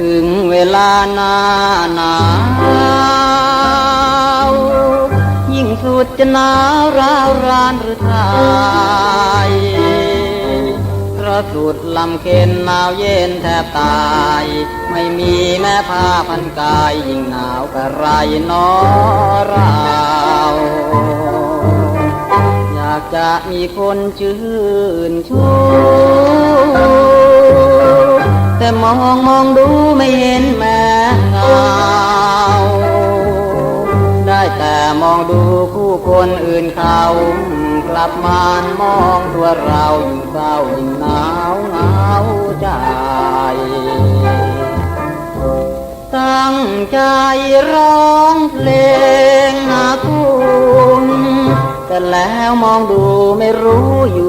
ถึงเวลาหนาหนาวยิ่งสุดจะหนาวราวรานหรือไทยเพราะสุดลำเค็นหนาวเย็นแทบตาย ไม่มีแม่ผ้าพันกายยิ่งหนาวกระไรนอเราอยากจะมีคนชื่นชูแต่มองมองดูไม่เห็นแม้เงา ได้แต่มองดูผู้คนอื่นเขา กลับมานมองตัวเราอยิ่เศร้ายิ่งหนาวเหงาใจตั้งใจร้องเพลงหาคุณแต่แล้วมองดูไม่รู้อยู่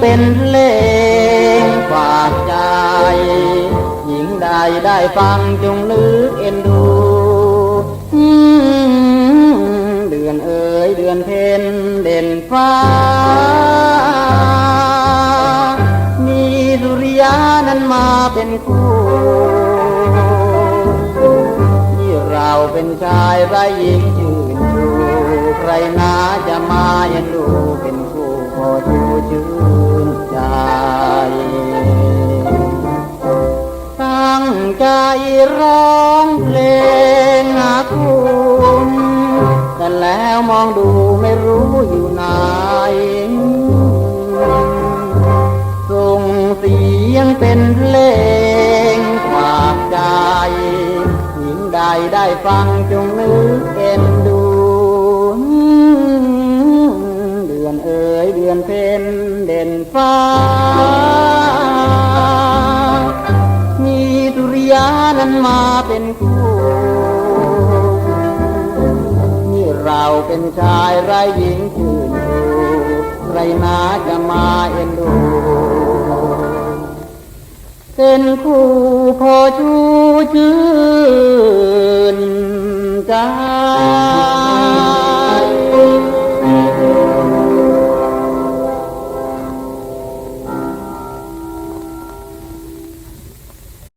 เป็นเพลงฝากใจ หญิงใดได้ฟังจงนึกเอ็นดูเดือนเอ๋ยเดือนเพ็ญเด่นฟ้า มีสุริยานั้นมาเป็นคู่ที่เราเป็นชายไรหญิงชื่นชูใครนาจะมาเห็นดูเป็นคู่พอชูชื่น ร้องเพลงหาคุณแต่แล้วมองดูไม่รู้อยู่ไหนส่งเสียงเป็นเพลงฝากใจหญิงใดได้ฟังจงนึกเอ็นดู เดือนเอ๋ยเดือนเพ็ญเด่นฟ้ามีสุริยา นั้นมาเป็นคู่นี่เราเป็นชายไรหญิงชื่นชูใครนาจะมาเอ็นดูเป็นคู่พอชูชื่นใจ